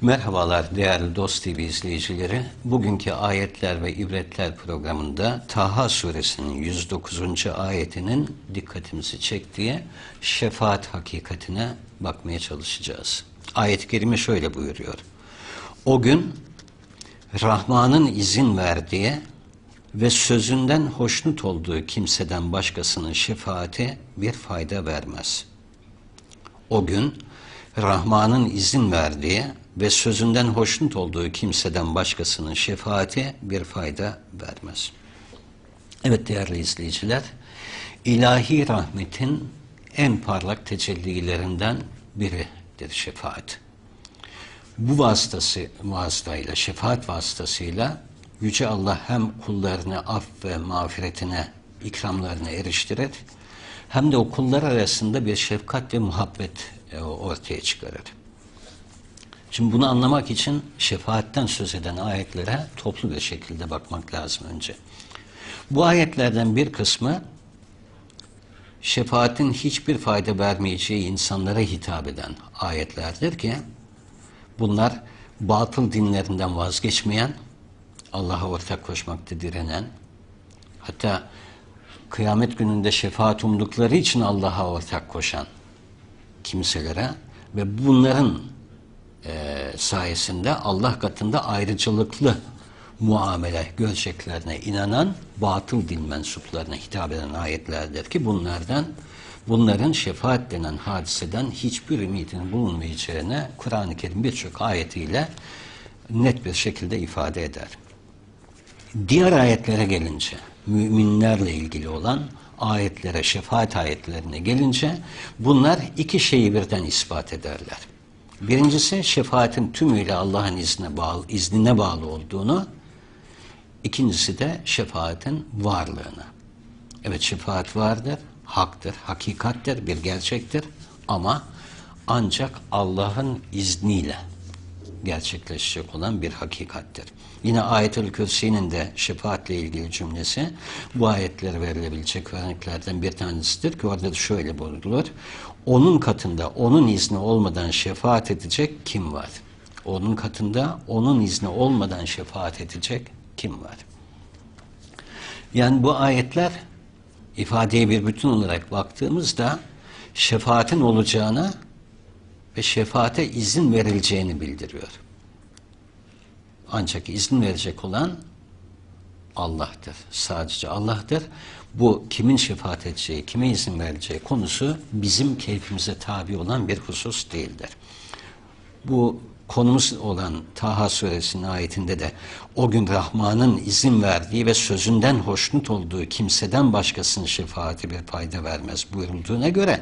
Merhabalar değerli Dost TV izleyicileri. Bugünkü Ayetler ve İbretler programında Taha suresinin 109. ayetinin dikkatimizi çektiği şefaat hakikatine bakmaya çalışacağız. Ayet-i Kerime şöyle buyuruyor. O gün Rahman'ın izin verdiği ve sözünden hoşnut olduğu kimseden başkasının şefaati bir fayda vermez. O gün Rahman'ın izin verdiği ve sözünden hoşnut olduğu kimseden başkasının şefaati bir fayda vermez. Evet değerli izleyiciler, ilahi rahmetin en parlak tecellilerinden biridir şefaat. Bu vasıtası vasıtayla, şefaat vasıtasıyla Yüce Allah hem kullarını af ve mağfiretine, ikramlarına eriştirir, hem de o kullar arasında bir şefkat ve muhabbet e, ortaya çıkarır. Şimdi bunu anlamak için şefaatten söz eden ayetlere toplu bir şekilde bakmak lazım önce. Bu ayetlerden bir kısmı şefaatin hiçbir fayda vermeyeceği insanlara hitap eden ayetlerdir ki bunlar batıl dinlerinden vazgeçmeyen, Allah'a ortak koşmakta direnen, hatta kıyamet gününde şefaat umdukları için Allah'a ortak koşan kimselere ve bunların e, sayesinde Allah katında ayrıcalıklı muamele göreceklerine inanan batıl din mensuplarına hitap eden ayetlerdir ki bunlardan bunların şefaat denen hadiseden hiçbir ümidinin bulunmayacağını Kur'an-ı Kerim birçok ayetiyle net bir şekilde ifade eder. Diğer ayetlere gelince müminlerle ilgili olan ayetlere, şefaat ayetlerine gelince bunlar iki şeyi birden ispat ederler. Birincisi şefaatin tümüyle Allah'ın iznine bağlı, iznine bağlı olduğunu, ikincisi de şefaatin varlığını. Evet şefaat vardır, haktır, hakikattir, bir gerçektir ama ancak Allah'ın izniyle gerçekleşecek olan bir hakikattir. Yine Ayet-ül Kürsi'nin de şefaatle ilgili cümlesi bu ayetlere verilebilecek örneklerden bir tanesidir ki orada da şöyle buyrulur. Onun katında onun izni olmadan şefaat edecek kim var? Onun katında onun izni olmadan şefaat edecek kim var? Yani bu ayetler ifadeye bir bütün olarak baktığımızda şefaatin olacağına ve şefaate izin verileceğini bildiriyor. Ancak izin verecek olan Allah'tır. Sadece Allah'tır. Bu kimin şefaat edeceği, kime izin vereceği konusu bizim keyfimize tabi olan bir husus değildir. Bu konumuz olan Taha suresinin ayetinde de o gün Rahman'ın izin verdiği ve sözünden hoşnut olduğu kimseden başkasının şefaati bir fayda vermez buyurulduğuna göre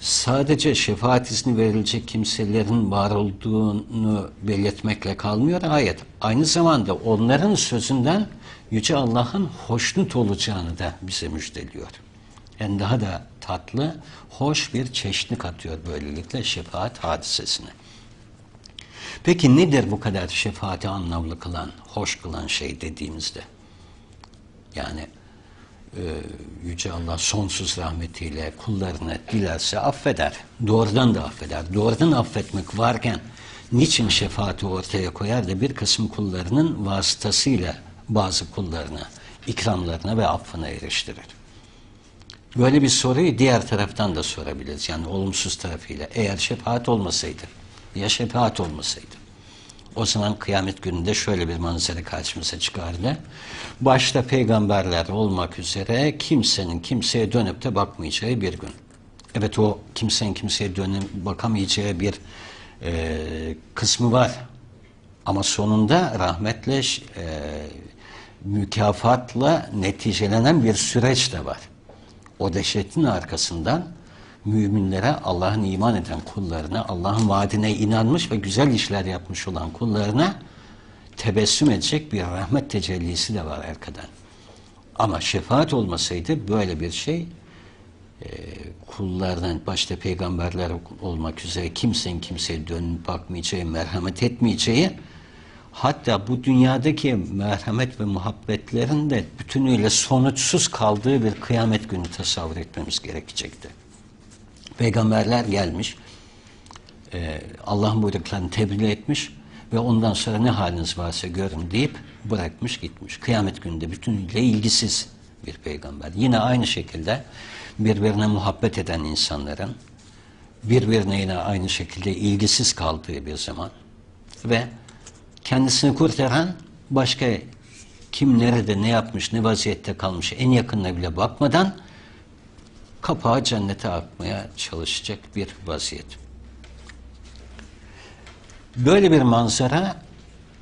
sadece şefaat izni verilecek kimselerin var olduğunu belirtmekle kalmıyor ayet. Aynı zamanda onların sözünden Yüce Allah'ın hoşnut olacağını da bize müjdeliyor. Yani daha da tatlı, hoş bir çeşni katıyor böylelikle şefaat hadisesine. Peki nedir bu kadar şefaati anlamlı kılan, hoş kılan şey dediğimizde? Yani e, Yüce Allah sonsuz rahmetiyle kullarını dilerse affeder. Doğrudan da affeder. Doğrudan affetmek varken niçin şefaati ortaya koyar da bir kısım kullarının vasıtasıyla bazı kullarını ikramlarına ve affına eriştirir. Böyle bir soruyu diğer taraftan da sorabiliriz. Yani olumsuz tarafıyla. Eğer şefaat olmasaydı, ya şefaat olmasaydı. O zaman kıyamet gününde şöyle bir manzara karşımıza çıkardı. Başta peygamberler olmak üzere kimsenin kimseye dönüp de bakmayacağı bir gün. Evet o kimsenin kimseye dönüp bakamayacağı bir e, kısmı var. Ama sonunda rahmetle, e, mükafatla neticelenen bir süreç de var. O dehşetin arkasından müminlere, Allah'ın iman eden kullarına, Allah'ın vaadine inanmış ve güzel işler yapmış olan kullarına tebessüm edecek bir rahmet tecellisi de var arkadan. Ama şefaat olmasaydı böyle bir şey e, kullardan başta peygamberler olmak üzere kimsenin kimseye dönüp bakmayacağı, merhamet etmeyeceği hatta bu dünyadaki merhamet ve muhabbetlerin de bütünüyle sonuçsuz kaldığı bir kıyamet günü tasavvur etmemiz gerekecekti. Peygamberler gelmiş, e, Allah'ın buyruklarını tebliğ etmiş ve ondan sonra ne haliniz varsa görün deyip bırakmış gitmiş. Kıyamet gününde bütünüyle ilgisiz bir peygamber. Yine aynı şekilde birbirine muhabbet eden insanların birbirine yine aynı şekilde ilgisiz kaldığı bir zaman ve kendisini kurtaran başka kim nerede ne yapmış ne vaziyette kalmış en yakınına bile bakmadan kapağı cennete atmaya çalışacak bir vaziyet. Böyle bir manzara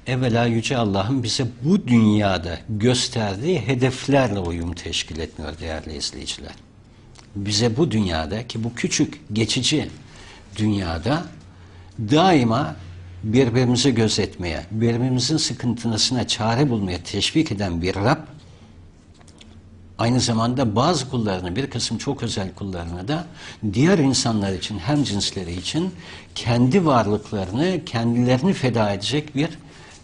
evvela Yüce Allah'ın bize bu dünyada gösterdiği hedeflerle uyum teşkil etmiyor değerli izleyiciler. Bize bu dünyada ki bu küçük geçici dünyada daima birbirimizi gözetmeye, birbirimizin sıkıntısına çare bulmaya teşvik eden bir Rab aynı zamanda bazı kullarını, bir kısım çok özel kullarını da diğer insanlar için, hem cinsleri için kendi varlıklarını, kendilerini feda edecek bir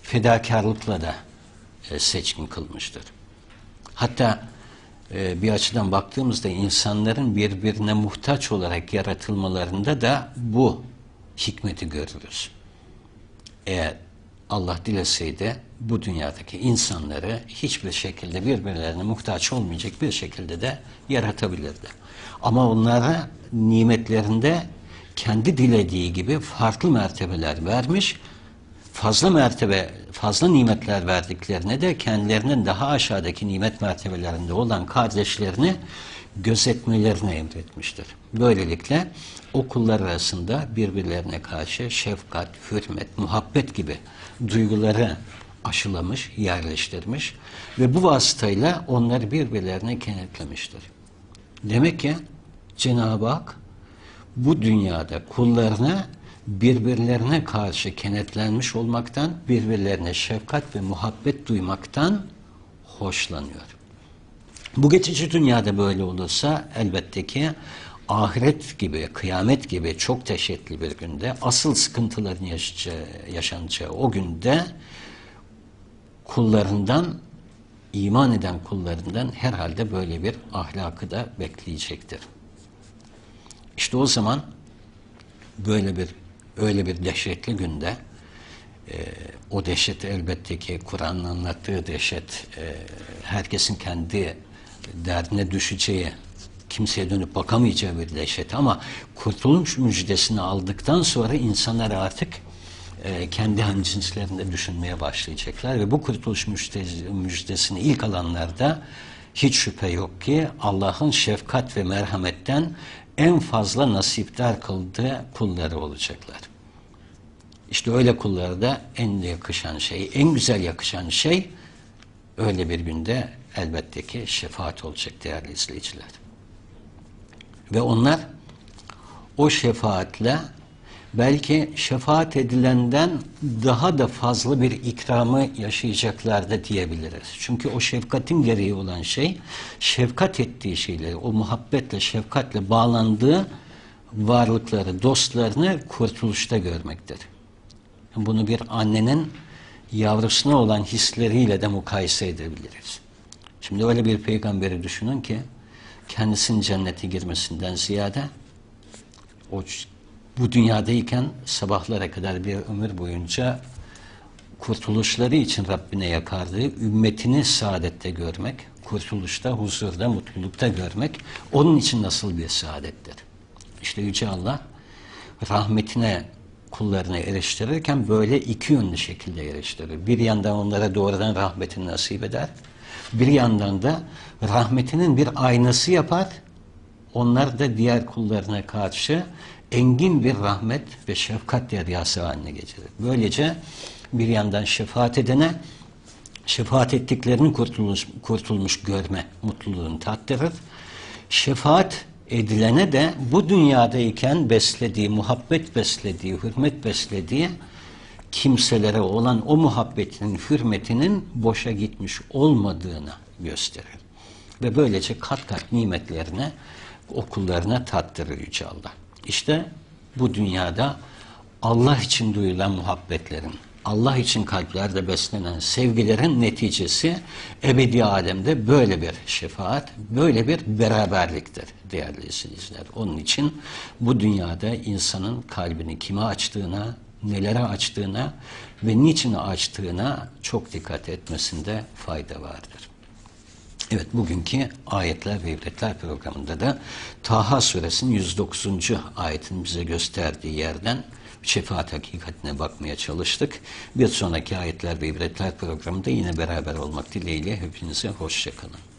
fedakarlıkla da e, seçkin kılmıştır. Hatta e, bir açıdan baktığımızda insanların birbirine muhtaç olarak yaratılmalarında da bu hikmeti görürüz. Eğer Allah dileseydi bu dünyadaki insanları hiçbir şekilde birbirlerine muhtaç olmayacak bir şekilde de yaratabilirdi. Ama onlara nimetlerinde kendi dilediği gibi farklı mertebeler vermiş, fazla mertebe, fazla nimetler verdiklerine de kendilerinin daha aşağıdaki nimet mertebelerinde olan kardeşlerini gözetmelerini emretmiştir. Böylelikle o kullar arasında birbirlerine karşı şefkat, hürmet, muhabbet gibi duyguları aşılamış, yerleştirmiş ve bu vasıtayla onları birbirlerine kenetlemiştir. Demek ki Cenab-ı Hak bu dünyada kullarına birbirlerine karşı kenetlenmiş olmaktan, birbirlerine şefkat ve muhabbet duymaktan hoşlanıyor. Bu geçici dünyada böyle olursa elbette ki ahiret gibi, kıyamet gibi çok teşekküllü bir günde asıl sıkıntıların yaşayacağı, yaşanacağı o günde kullarından iman eden kullarından herhalde böyle bir ahlakı da bekleyecektir. İşte o zaman böyle bir öyle bir dehşetli günde e, o dehşet elbette ki Kur'an'ın anlattığı dehşet e, herkesin kendi derdine düşeceği kimseye dönüp bakamayacağı bir dehşet ama kurtuluş müjdesini aldıktan sonra insanlar artık e, kendi cinslerinde düşünmeye başlayacaklar ve bu kurtuluş müjdesi, müjdesini ilk alanlarda hiç şüphe yok ki Allah'ın şefkat ve merhametten en fazla nasipdar kıldığı kulları olacaklar. İşte öyle kullara da en yakışan şey, en güzel yakışan şey öyle bir günde elbette ki şefaat olacak değerli izleyiciler. Ve onlar o şefaatle belki şefaat edilenden daha da fazla bir ikramı yaşayacaklar da diyebiliriz. Çünkü o şefkatin gereği olan şey, şefkat ettiği şeyleri, o muhabbetle, şefkatle bağlandığı varlıkları, dostlarını kurtuluşta görmektir. Bunu bir annenin yavrusuna olan hisleriyle de mukayese edebiliriz. Şimdi öyle bir peygamberi düşünün ki kendisinin cennete girmesinden ziyade o bu dünyadayken sabahlara kadar bir ömür boyunca kurtuluşları için Rabbine yakardığı ümmetini saadette görmek, kurtuluşta, huzurda, mutlulukta görmek onun için nasıl bir saadettir. İşte Yüce Allah rahmetine kullarını eriştirirken böyle iki yönlü şekilde eriştirir. Bir yandan onlara doğrudan rahmetini nasip eder. Bir yandan da rahmetinin bir aynası yapar. Onlar da diğer kullarına karşı engin bir rahmet ve şefkat deryası haline getirir. Böylece bir yandan şefaat edene şefaat ettiklerini kurtulmuş, kurtulmuş görme mutluluğunu tattırır. Şefaat edilene de bu dünyadayken beslediği, muhabbet beslediği, hürmet beslediği kimselere olan o muhabbetinin, hürmetinin boşa gitmiş olmadığını gösterir. Ve böylece kat kat nimetlerine, okullarına tattırır Yüce Allah. İşte bu dünyada Allah için duyulan muhabbetlerin, Allah için kalplerde beslenen sevgilerin neticesi ebedi alemde böyle bir şefaat, böyle bir beraberliktir değerli izleyiciler. Onun için bu dünyada insanın kalbini kime açtığına, nelere açtığına ve niçin açtığına çok dikkat etmesinde fayda vardır. Evet bugünkü ayetler ve ibretler programında da Taha suresinin 109. ayetin bize gösterdiği yerden şefaat hakikatine bakmaya çalıştık. Bir sonraki ayetler ve ibretler programında yine beraber olmak dileğiyle hepinize hoşçakalın.